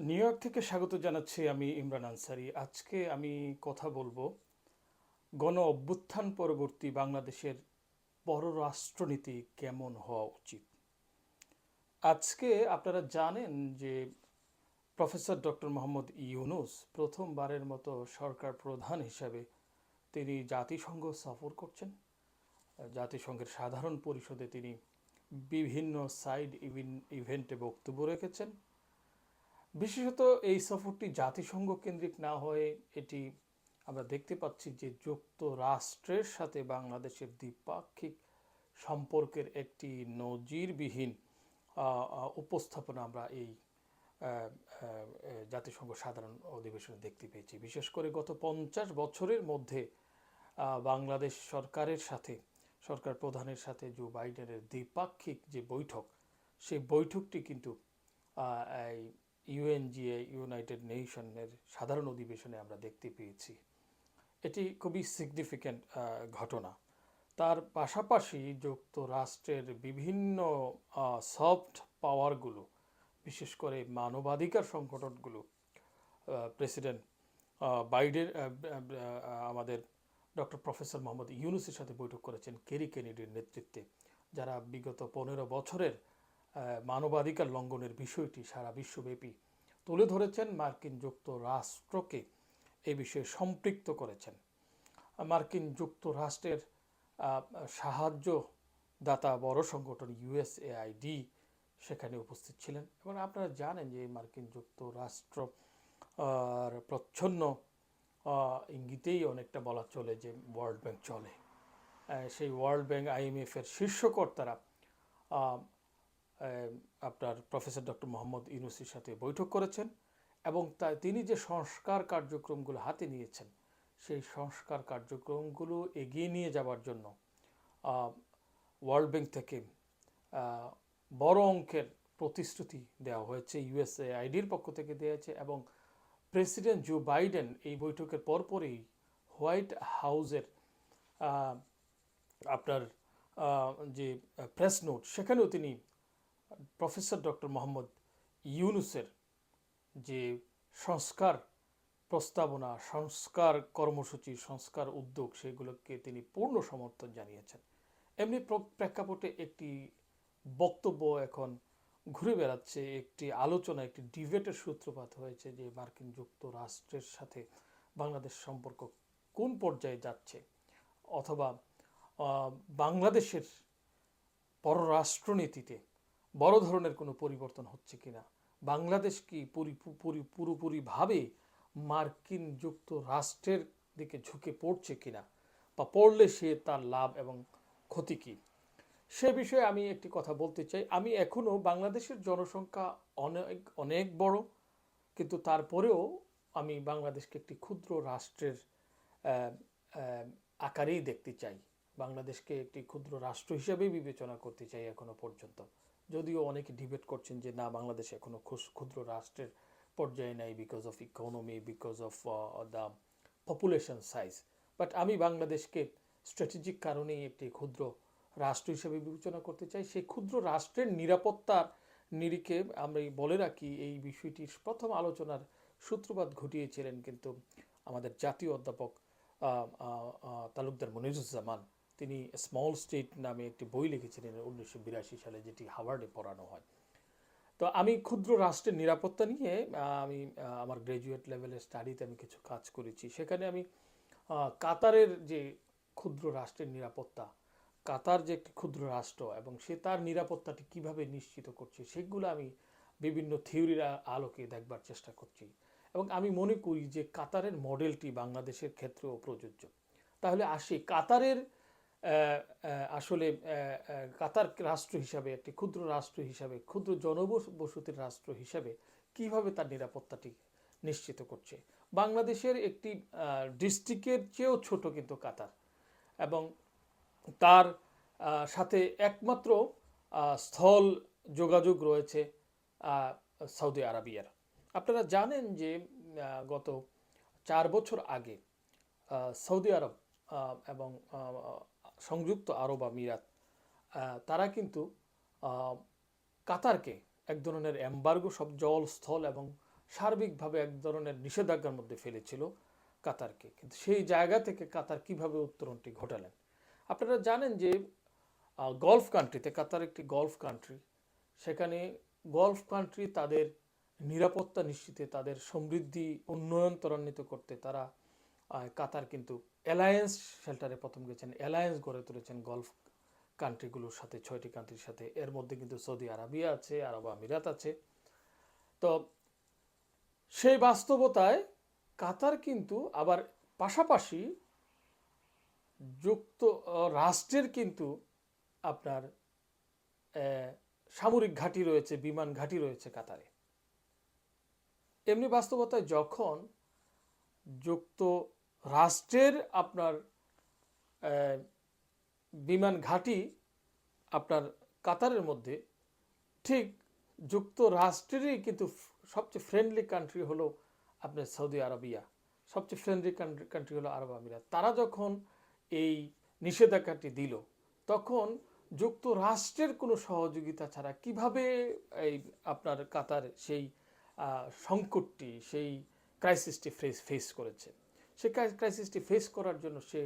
New York থেকে স্বাগত জানাচ্ছি আমি ইমরান আনসারি। আজকে আমি কথা বলব গণ অভ্যুত্থান পরবর্তী বাংলাদেশের পররাষ্ট্রনীতি কেমন হওয়া উচিত। আজকে আপনারা জানেন যে প্রফেসর ডক্টর মোহাম্মদ ইউনুস প্রথমবারের মতো সরকার প্রধান হিসাবে তিনি জাতিসংঘ সফর করছেন। জাতিসংঘের সাধারণ পরিষদে তিনি বিভিন্ন সাইড ইভেন্টে বক্তব্য রেখেছেন। বিশেষত এই সফরটি জাতিসংঘ কেন্দ্রিক না হয়ে এটি আমরা দেখতে পাচ্ছি যে যুক্তরাষ্ট্রের সাথে বাংলাদেশের দ্বিপাক্ষিক সম্পর্কের একটি নজিরবিহীন উপস্থাপনা আমরা এই জাতিসংঘ সাধারণ অধিবেশনে দেখতে পেয়েছি। বিশেষ করে গত পঞ্চাশ বছরের মধ্যে বাংলাদেশ সরকারের সাথে, সরকার প্রধানের সাথে জো বাইডেনের দ্বিপাক্ষিক যে বৈঠক, সেই বৈঠকটি কিন্তু এই ইউএনজিএ, ইউনাইটেড নেশনের সাধারণ অধিবেশনে আমরা দেখতে পেয়েছি। এটি খুবই সিগনিফিক্যান্ট ঘটনা। তার পাশাপাশি যুক্তরাষ্ট্রের বিভিন্ন সফট পাওয়ারগুলো, বিশেষ করে মানবাধিকার সংগঠনগুলো প্রেসিডেন্ট বাইডেন আমাদের ডক্টর প্রফেসর মোহাম্মদ ইউনুসের সাথে বৈঠক করেছেন কেরি কেনেডির নেতৃত্বে, যারা বিগত পনেরো বছরের মানবাধিকার লঙ্ঘনের বিষয়টি সারা বিশ্বব্যাপী তুলে ধরেছেন মার্কিন যুক্তরাষ্ট্রকে। এ বিষয়ে সম্পৃক্ত করেছেন। মার্কিন যুক্তরাষ্ট্রের আহ, সাহায্যদাতা বড় সংগঠন ইউএসএআইডি সেখানে উপস্থিত ছিলেন এবং আপনারা জানেন যে মার্কিন যুক্তরাষ্ট্র প্রচ্ছন্ন ইঙ্গিতেই অনেকটা বলা চলে যে ওয়ার্ল্ড ব্যাংক চলে। সেই ওয়ার্ল্ড ব্যাংক আইএমএফের শীর্ষকর্তারা আপনার প্রফেসর ডক্টর মোহাম্মদ ইউনুসির সাথে বৈঠক করেছেন এবং তা তিনি যে সংস্কার কার্যক্রমগুলো হাতে নিয়েছেন সেই সংস্কার কার্যক্রমগুলো এগিয়ে নিয়ে যাওয়ার জন্য ওয়ার্ল্ড ব্যাংক থেকে বড় অঙ্কের প্রতিশ্রুতি দেওয়া হয়েছে ইউএসএ আইডির পক্ষ থেকে দেওয়া হয়েছে এবং প্রেসিডেন্ট জো বাইডেন এই বৈঠকের পরপরই হোয়াইট হাউসের আহ, আপনার যে প্রেস নোট সেখানেও তিনি প্রফেসর ডক্টর মোহাম্মদ ইউনুসের যে সংস্কার প্রস্তাবনা, সংস্কার কর্মসূচি, সংস্কার উদ্যোগ, সেগুলোকে তিনি পূর্ণ সমর্থন জানিয়েছেন। এমনি প্রেক্ষাপটে একটি বক্তব্য এখন ঘুরে বেড়াচ্ছে, একটি আলোচনা, একটি ডিবেটের সূত্রপাত হয়েছে যে মার্কিন যুক্তরাষ্ট্রের সাথে বাংলাদেশ সম্পর্ক কোন পর্যায়ে যাচ্ছে? অথবা বাংলাদেশের পররাষ্ট্রনীতিতে বড় ধরনের কোনো পরিবর্তন হচ্ছে কিনা? বাংলাদেশ কি পুরি- পুরি- পুরোপুরিভাবে মার্কিন যুক্তরাষ্ট্রের দিকে ঝুঁকে পড়ছে কিনা? বা পড়লে সে তার লাভ এবং ক্ষতি কী? সে বিষয়ে আমি একটি কথা বলতে চাই। আমি এখনও বাংলাদেশের জনসংখ্যা অনেক অনেক বড়, কিন্তু তারপরেও আমি বাংলাদেশকে একটি ক্ষুদ্র রাষ্ট্রের আকারেই দেখতে চাই। বাংলাদেশকে একটি ক্ষুদ্র রাষ্ট্র হিসেবেই বিবেচনা করতে চাই এখনও পর্যন্ত। যদিও অনেকে ডিবেট করছেন যে না, বাংলাদেশ এখনও খুস- ক্ষুদ্র রাষ্ট্রের পর্যায়ে নাই because of economy because of the population size but আমি বাংলাদেশকে স্ট্র্যাটেজিক কারণেই একটি ক্ষুদ্র রাষ্ট্র হিসেবে বিবেচনা করতে চাই। সেই ক্ষুদ্র রাষ্ট্রের নিরাপত্তার নিরিখে আমরা বলে রাখি, এই বিষয়টির প্রথম আলোচনার সূত্রপাত ঘটিয়েছিলেন কিন্তু আমাদের জাতীয় অধ্যাপক তালুকদার মনিরুজ্জামান। তিনি স্মল স্টেট নামে একটি বই লিখেছিলেন উনিশশো বিরাশি সালে, যেটি হাওয়ার্ডে পড়ানো হয়। তো আমি ক্ষুদ্র রাষ্ট্রের নিরাপত্তা নিয়ে আমি আমার গ্র্যাজুয়েট লেভেলের স্টাডিতে আমি কিছু কাজ করেছি। সেখানে আমি কাতারের যে ক্ষুদ্র রাষ্ট্রের নিরাপত্তা, কাতার যে একটি ক্ষুদ্র রাষ্ট্র এবং সে তার নিরাপত্তাটি কীভাবে নিশ্চিত করছে, সেগুলো আমি বিভিন্ন থিওরির আলোকে দেখবার চেষ্টা করছি। এবং আমি মনে করি যে কাতারের মডেলটি বাংলাদেশের ক্ষেত্রেও প্রযোজ্য। তাহলে আসি, কাতারের আসলে কাতার রাষ্ট্র হিসাবে, একটি ক্ষুদ্র রাষ্ট্র হিসাবে, ক্ষুদ্র জনবসতির রাষ্ট্র হিসাবে কীভাবে তার নিরাপত্তাটি নিশ্চিত করছে? বাংলাদেশের একটি ডিস্ট্রিক্টের চেয়েও ছোট কিন্তু কাতার এবং তার সাথে একমাত্র স্থল যোগাযোগ রয়েছে সৌদি আরবিয়ার। আপনারা জানেন যে গত চার বছর আগে সৌদি আরব এবং সংযুক্ত আরব আমিরাত তারা কিন্তু কাতারকে এক ধরনের এম্বার্গো সব জল স্থল এবং সার্বিকভাবে এক ধরনের নিষেধাজ্ঞার মধ্যে ফেলেছিল কাতারকে। কিন্তু সেই জায়গা থেকে কাতার কীভাবে উত্তরণটি ঘটালেন? আপনারা জানেন যে গলফ কান্ট্রিতে কাতার একটি গলফ কান্ট্রি সেখানে গলফ কান্ট্রি তাদের নিরাপত্তা নিশ্চিতে, তাদের সমৃদ্ধি, উন্নয়ন ত্বরান্বিত করতে তারা কাতার কিন্তু অ্যালায়েন্স শেল্টারে প্রথম গেছেন, অ্যালায়েন্স গড়ে তুলেছেন গলফ কান্ট্রিগুলোর সাথে, ছয়টি কান্ট্রির সাথে। এর মধ্যে কিন্তু সৌদি আরবিয়া আছে, আরব আমিরাত আছে। তো সেই বাস্তবতায় কাতার কিন্তু আবার পাশাপাশি যুক্ত রাষ্ট্রের কিন্তু আপনার সামরিক ঘাঁটি রয়েছে, বিমান ঘাঁটি রয়েছে কাতারে। এমনি বাস্তবতায় যখন যুক্ত রাষ্ট্রের আপনার বিমান ঘাঁটি আপনার কাতারের মধ্যে। ঠিক যুক্তরাষ্ট্রেরই কিন্তু সবচেয়ে ফ্রেন্ডলি কান্ট্রি হলো আপনার সৌদি আরবিয়া। সবচেয়ে ফ্রেন্ডলি কান্ট্রি হলো আরব আমিরাত। তারা যখন এই নিষেধাজ্ঞাটি দিল, তখন যুক্তরাষ্ট্রের কোনো সহযোগিতা ছাড়া কীভাবে এই আপনার কাতার সেই সংকটটি, সেই ক্রাইসিসটি ফেস ফেস করেছে? সেই ক্রাইসিসটি ফেস করার জন্য সে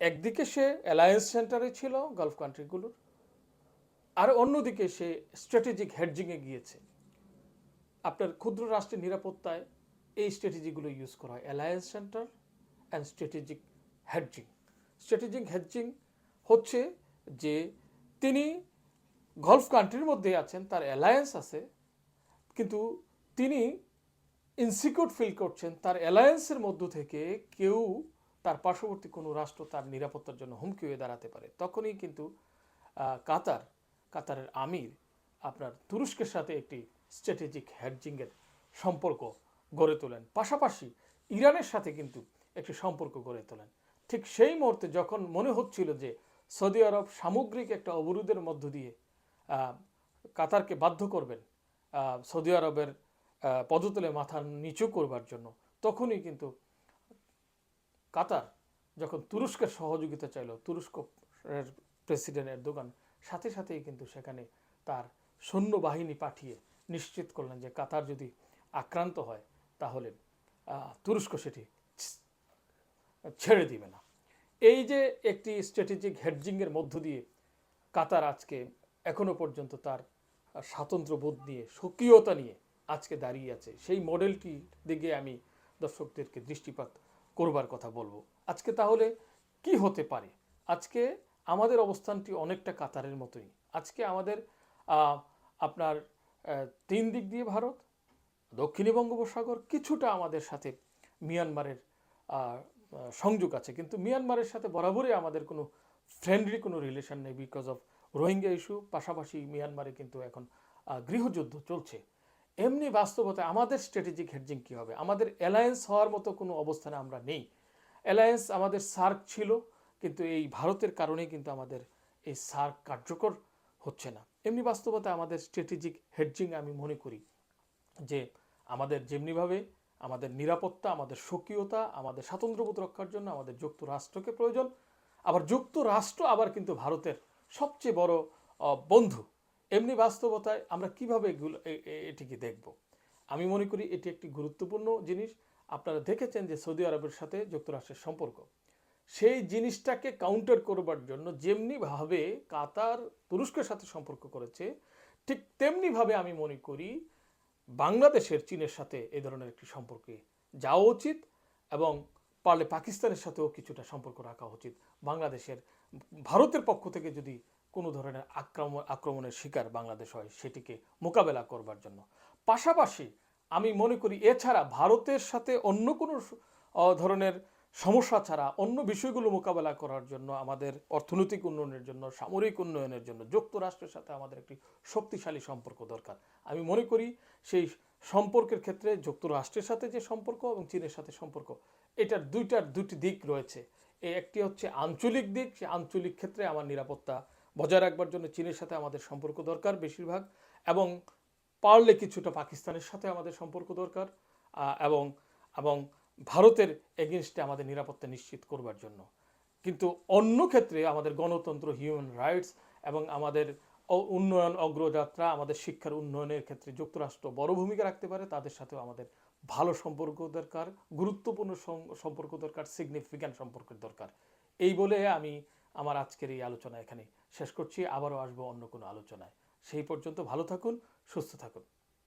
একদিকে সে অ্যালায়েন্স সেন্টারে ছিল গালফ কান্ট্রিগুলোর আর অন্যদিকে সে স্ট্র্যাটেজিক হেডজিংয়ে গিয়েছে। আপনার ক্ষুদ্র রাষ্ট্রের নিরাপত্তায় এই স্ট্র্যাটেজিগুলো ইউজ করা হয়। Alliance centre and strategic hedging strategic hedging হচ্ছে যে তিনি গলফ কান্ট্রির মধ্যে আছেন, তার অ্যালায়েন্স আছে, কিন্তু তিনি ইনসিকিউর ফিল করছেন, তার অ্যালায়েন্সের মধ্য থেকে কেউ তার পার্শ্ববর্তী কোনো রাষ্ট্র তার নিরাপত্তার জন্য হুমকি হয়ে দাঁড়াতে পারে। তখনই কিন্তু কাতার, কাতারের আমির আপনার তুরস্কের সাথে একটি স্ট্র্যাটেজিক হ্যাডজিংয়ের সম্পর্ক গড়ে তোলেন। পাশাপাশি ইরানের সাথে কিন্তু একটি সম্পর্ক গড়ে তোলেন। ঠিক সেই মুহূর্তে যখন মনে হচ্ছিল যে সৌদি আরব সামগ্রিক একটা অবরোধের মধ্য দিয়ে কাতারকে বাধ্য করবেন সৌদি আরবের পদতলে মাথা নিচু করবার জন্য। তখনই কিন্তু কাতার যখন তুরস্কের সহযোগিতা চাইল, তুরস্কের প্রেসিডেন্ট এরদোগান সাথে সাথেই কিন্তু সেখানে তার সৈন্যবাহিনী পাঠিয়ে নিশ্চিত করলেন যে কাতার যদি আক্রান্ত হয়, তাহলে তুরস্ক সেটি ছেড়ে দিবে না। এই যে একটি স্ট্র্যাটেজিক হেডজিংয়ের মধ্য দিয়ে কাতার আজকে এখনও পর্যন্ত তার স্বাতন্ত্র বোধ নিয়ে সক্রিয়তা নিয়ে আজকে দাঁড়িয়ে আছে। সেই মডেলটির দিকে আমি দর্শকদেরকে দৃষ্টিপাত করবার কথা বলব। আজকে তাহলে কি হতে পারে? আজকে আমাদের অবস্থানটি অনেকটা কাতারের মতোই। আজকে আমাদের আপনার তিন দিক দিয়ে ভারত, দক্ষিণী বঙ্গোপসাগর, কিছুটা আমাদের সাথে মিয়ানমারের সংযোগ আছে। কিন্তু মিয়ানমারের সাথে বরাবরই আমাদের কোনো ফ্রেন্ডলি কোনো রিলেশন নেই বিকজ অফ রোহিঙ্গা ইস্যু পাশাপাশি মিয়ানমারে কিন্তু এখন গৃহযুদ্ধ চলছে। এমনি বাস্তবতায় আমাদের স্ট্র্যাটেজিক হেডজিং কী হবে? আমাদের অ্যালায়েন্স হওয়ার মতো কোনো অবস্থানে আমরা নেই। অ্যালায়েন্স আমাদের সার্ক ছিল, কিন্তু এই ভারতের কারণেই কিন্তু আমাদের এই সার্ক কার্যকর হচ্ছে না। এমনি বাস্তবতায় আমাদের স্ট্র্যাটেজিক হেডজিং আমি মনে করি যে আমাদের যেমনিভাবে আমাদের নিরাপত্তা, আমাদের স্বকীয়তা, আমাদের স্বাতন্ত্র্যবোধ রক্ষার জন্য আমাদের যুক্তরাষ্ট্রকে প্রয়োজন। আবার যুক্তরাষ্ট্র আবার কিন্তু ভারতের সবচেয়ে বড় বন্ধু। এমনি বাস্তবতায় আমরা কীভাবে এগুলো এ- এ- এটিকে দেখব? আমি মনে করি এটি একটি গুরুত্বপূর্ণ জিনিস। আপনারা দেখেছেন যে সৌদি আরবের সাথে যুক্তরাষ্ট্রের সম্পর্ক। সেই জিনিসটাকে কাউন্টার করবার জন্য যেমনিভাবে কাতার তুরস্কের সাথে সম্পর্ক করেছে, ঠিক তেমনিভাবে আমি মনে করি বাংলাদেশের চীনের সাথে এই ধরনের একটি সম্পর্কে যাওয়া উচিত এবং পারলে পাকিস্তানের সাথেও কিছুটা সম্পর্ক রাখা উচিত। বাংলাদেশের, ভারতের পক্ষ থেকে যদি কোনো ধরনের আক্রমণ আক্রমণের শিকার বাংলাদেশ হয় সেটিকে মোকাবেলা করবার জন্য। পাশাপাশি আমি মনে করি এছাড়া ভারতের সাথে অন্য কোনো ধরনের সমস্যা ছাড়া অন্য বিষয়গুলো মোকাবেলা করার জন্য আমাদের অর্থনৈতিক উন্নয়নের জন্য, সামরিক উন্নয়নের জন্য, যুক্তরাষ্ট্রের সাথে আমাদের একটি শক্তিশালী সম্পর্ক দরকার। আমি মনে করি সেই সম্পর্কের ক্ষেত্রে যুক্তরাষ্ট্রের সাথে যে সম্পর্ক এবং চীনের সাথে সম্পর্ক, এটার দুইটার দুটি দিক রয়েছে। এই একটি হচ্ছে আঞ্চলিক দিক, সে আঞ্চলিক ক্ষেত্রে আমার নিরাপত্তা বজায় রাখবার জন্য চীনের সাথে আমাদের সম্পর্ক দরকার বেশিরভাগ, এবং পারলে কিছুটা পাকিস্তানের সাথে আমাদের সম্পর্ক দরকার এবং এবং ভারতের এগেনস্টে আমাদের নিরাপত্তা নিশ্চিত করবার জন্য। কিন্তু অন্য ক্ষেত্রে আমাদের গণতন্ত্র হিউম্যান রাইটস এবং আমাদের উন্নয়ন, অগ্রযাত্রা, আমাদের শিক্ষার উন্নয়নের ক্ষেত্রে যুক্তরাষ্ট্র বড় ভূমিকা রাখতে পারে, তাদের সাথেও আমাদের ভালো সম্পর্ক দরকার, গুরুত্বপূর্ণ সম্পর্ক দরকার সিগনিফিক্যান্ট সম্পর্কের দরকার। এই বলে আমি আমার আজকের এই আলোচনা এখানে শেষ করছি আবারও আসব অন্য কোনো আলোচনায়। সেই পর্যন্ত ভালো থাকুন সুস্থ থাকুন।